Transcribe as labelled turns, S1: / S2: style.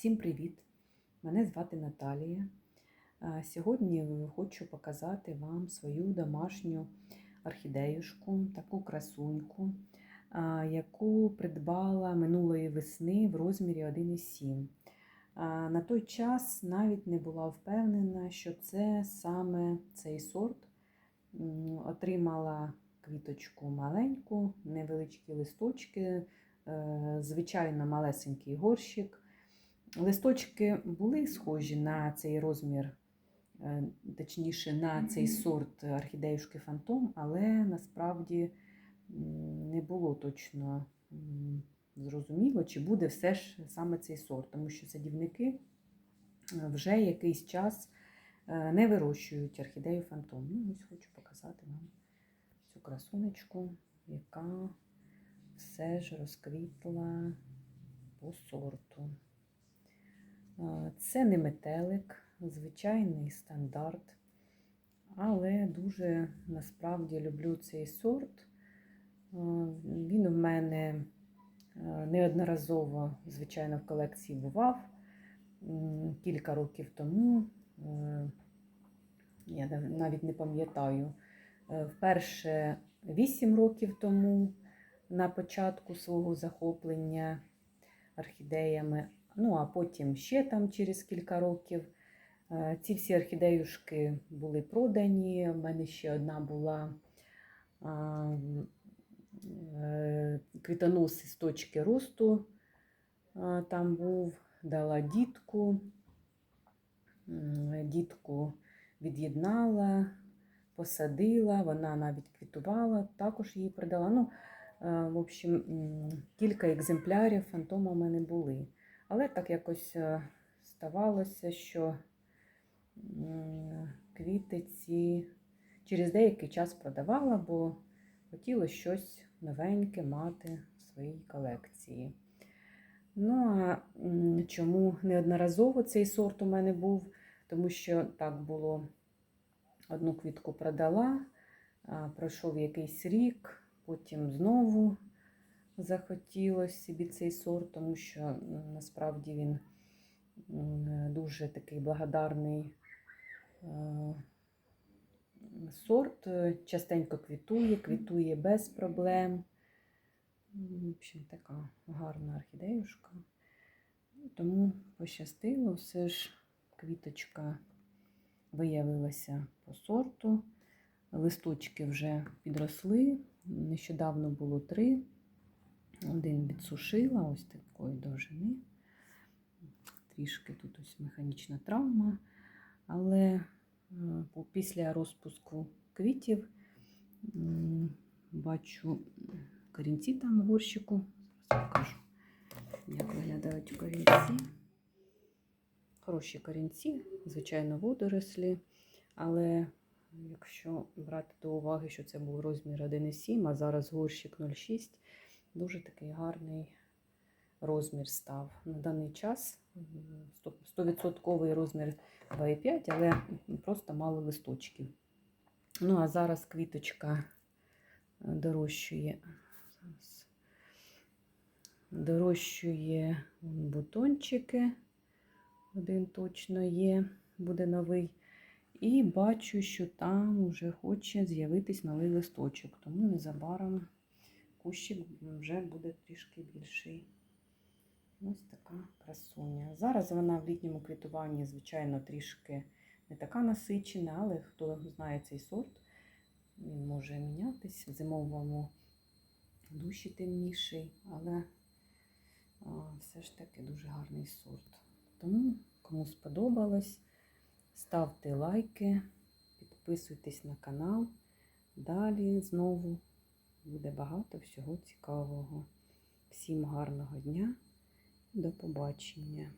S1: Всім привіт! Мене звати Наталія. Сьогодні хочу показати вам свою домашню орхідеюшку, таку красуньку, яку придбала минулої весни в розмірі 1,7. Е, На той час навіть не була впевнена, що це саме цей сорт. Отримала квіточку маленьку, невеличкі листочки, е, звичайно малесенький горщик. Листочки були схожі на цей розмір, е, точніше, на цей сорт орхідеюшки Фантом, але насправді не було точно зрозуміло, чи буде все ж саме цей сорт, тому що садівники е, вже якийсь час е, не вирощують орхідею Фантом. Ну, ось хочу показати вам цю красунечку, яка все ж розквітла по сорту. Е, Це не метелик, звичайний стандарт. Але дуже насправді люблю цей сорт. Е, Він в мене е, неодноразово, звичайно, в колекції бував. Кілька років тому, я навіть не пам'ятаю, вперше 8 років тому на початку свого захоплення орхідеями, ну а потім ще там через кілька років. Е, Ці всі орхідеюшки були продані. У мене ще одна була е, квітонос із точки росту. Там був, дала дітку. Дітку від'єднала, посадила, вона навіть квітувала, також її продала. Ну, е, в общем, кілька екземплярів фантома в мене були. Але так якось е, ставалося, що квіти ці через деякий час продавала, бо хотіла щось новеньке мати в своїй колекції. Ну, а чому неодноразово цей сорт у мене був? Тому що так було, одну квітку продала, пройшов якийсь рік, потім знову захотілося собі цей сорт, тому що насправді він дуже такий благодарний е, сорт, частенько квітує, квітує без проблем. М, В общем, така гарна орхідеюшка. Тому пощастило, все ж квіточка виявилася по сорту. Листочки вже підросли. Нещодавно було три. Один відсушила, ось такої довжини. Трішки тут ось механічна травма. Але е, після розпуску квітів бачу корінці там в горщику. Зараз покажу, як виглядають корінці. Хороші корінці, звичайно, водорослі. Але якщо брати до уваги, що це був розмір 1,7, а зараз горщик 0,6, дуже такий гарний розмір став. На даний час 100% розмір 2,5, але просто мало листочків. Ну, а зараз квіточка дорощує. Зараз. Дорощує бутончики. Один точно є, буде новий. І бачу, що там вже хоче з'явитись новий листочок, тому незабаром кущик вже буде трішки більший. Ось така красуня. Зараз вона в літньому квітуванні, звичайно, трішки не така насичена, але хто знає цей сорт, він може мінятись. В зимовому душі темніший, але все ж таки дуже гарний сорт. Тому, кому сподобалось, ставте лайки, підписуйтесь на канал. Далі знову буде багато всього цікавого. Всім гарного дня, до побачення!